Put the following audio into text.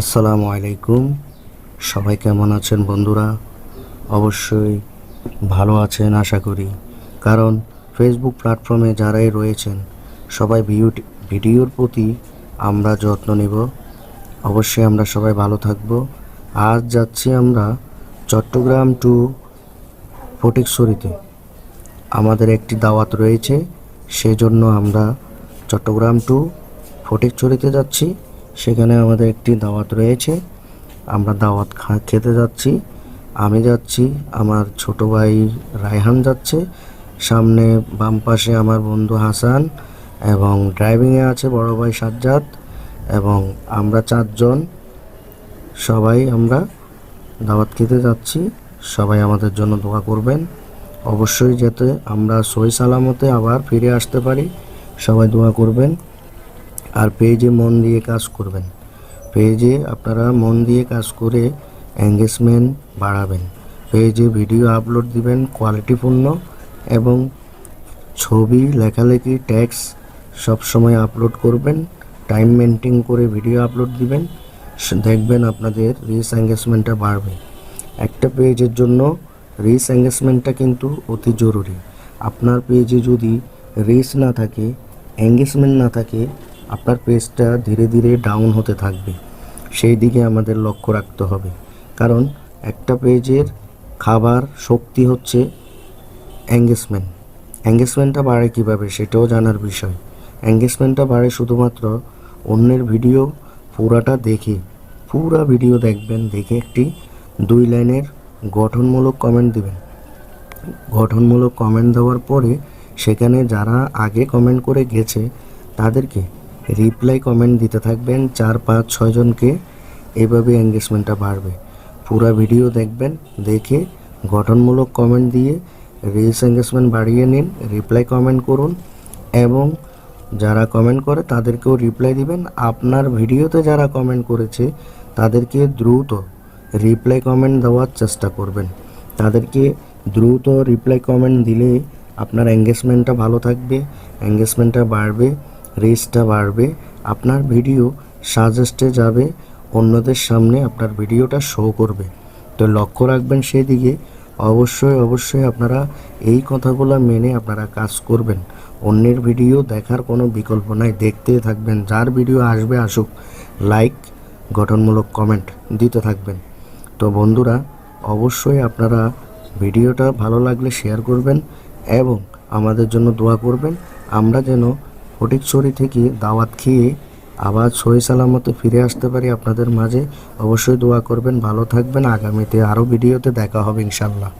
আসসালামু আলাইকুম সবাই কেমন আছেন বন্ধুরা? অবশ্যই ভালো আছেন, আশা করি। কারণ ফেসবুক প্ল্যাটফর্মে যারাই রয়েছেন, সবাই ভিডিওর প্রতি আমরা যত্ন নেব। অবশ্যই আমরা সবাই ভালো থাকব। আজ যাচ্ছি আমরা চট্টগ্রাম টু ফটিকছড়িতে। আমাদের একটি দাওয়াত রয়েছে, সেজন্য আমরা চট্টগ্রাম টু ফটিকছড়িতে যাচ্ছি। সেখানে আমাদের একটি দাওয়াত রয়েছে। আমরা দাওয়াত খা- খেতে যাচ্ছি। আমি যাচ্ছি, আমার ছোট ভাই রায়হান যাচ্ছে। সামনে বাম পাশে আমার বন্ধু হাসান এবং ড্রাইভিংয়ে আছে বড় ভাই সাজ্জাদ এবং আমরা চারজন। সবাই আমরা দাওয়াত খেতে যাচ্ছি। সবাই আমাদের জন্য দোয়া করবেন। অবশ্যই যাতে আমরা সই সালামতে আবার ফিরে আসতে পারি। সবাই দোয়া করবেন। আর পেজে মন দিয়ে কাজ করবেন। পেজে আপনারা মন দিয়ে কাজ করে এঙ্গেজমেন্ট বাড়াবেন। পেজে ভিডিও আপলোড দিবেন কোয়ালিটিপূর্ণ এবং ছবি, লেখালেখি ট্যাক্স সবসময় আপলোড করবেন টাইম মেনটেন করে ভিডিও আপলোড দিবেন দেখবেন আপনাদের রিস এঙ্গেজমেন্টটা বাড়বে। একটা পেজের জন্য রিস এঙ্গেজমেন্টটা কিন্তু অতি জরুরি। আপনার পেজে যদি রিস না থাকে এঙ্গেজমেন্ট না থাকে আপনার পেজটা ধীরে ধীরে ডাউন হতে থাকবে। সেই দিকে আমাদের লক্ষ্য রাখতে হবে। কারণ একটা পেজের খাবার শক্তি হচ্ছে এঙ্গেজমেন্ট এঙ্গেজমেন্টটা বাড়ে কীভাবে সেটাও জানার বিষয়। এঙ্গেজমেন্টটা বাড়ে শুধুমাত্র অন্যের ভিডিও পুরাটা দেখে। পুরা ভিডিও দেখবেন, দেখে একটি দুই লাইনের গঠনমূলক কমেন্ট দিবেন। গঠনমূলক কমেন্ট দেওয়ার পরে সেখানে যারা আগে কমেন্ট করে গেছে, তাদেরকে রিপ্লাই কমেন্ট দিতে থাকবেন চার, পাঁচ ছয়জনকে এভাবে এঙ্গেজমেন্টটা বাড়বে। পুরা ভিডিও দেখবেন, দেখে গঠনমূলক কমেন্ট দিয়ে রিলস এঙ্গেজমেন্ট বাড়িয়ে নিন রিপ্লাই কমেন্ট করুন এবং যারা কমেন্ট করে তাদেরকেও রিপ্লাই দিবেন। আপনার ভিডিওতে যারা কমেন্ট করেছে, তাদেরকে দ্রুত রিপ্লাই কমেন্ট দেওয়ার চেষ্টা করবেন। তাদেরকে দ্রুত রিপ্লাই কমেন্ট দিলে আপনার এঙ্গেজমেন্টটা ভালো থাকবে এঙ্গেজমেন্টটা বাড়বে। রিচটা বাড়বে, আপনার ভিডিও সাজেস্টে যাবে, অন্যদের সামনে আপনার ভিডিওটা শো করবে। তো লক্ষ্য রাখবেন সেদিকে, অবশ্যই অবশ্যই আপনারা এই কথাগুলো মেনে আপনারা কাজ করবেন। অন্যের ভিডিও দেখার কোনো বিকল্প নাই দেখতে থাকবেন, যার ভিডিও আসবে আসুক লাইক গঠনমূলক কমেন্ট দিতে থাকবেন। তো বন্ধুরা, অবশ্যই আপনারা ভিডিওটা ভালো লাগলে শেয়ার করবেন এবং আমাদের জন্য দোয়া করবেন। আমরা যেন ফটিকছড়ি থেকে দাওয়াত খেয়ে আবার সহি সালামতে ফিরে আসতে পারি আপনাদের মাঝে। অবশ্যই দোয়া করবেন, ভালো থাকবেন। আগামীতে আরও ভিডিওতে দেখা হবে ইনশাল্লাহ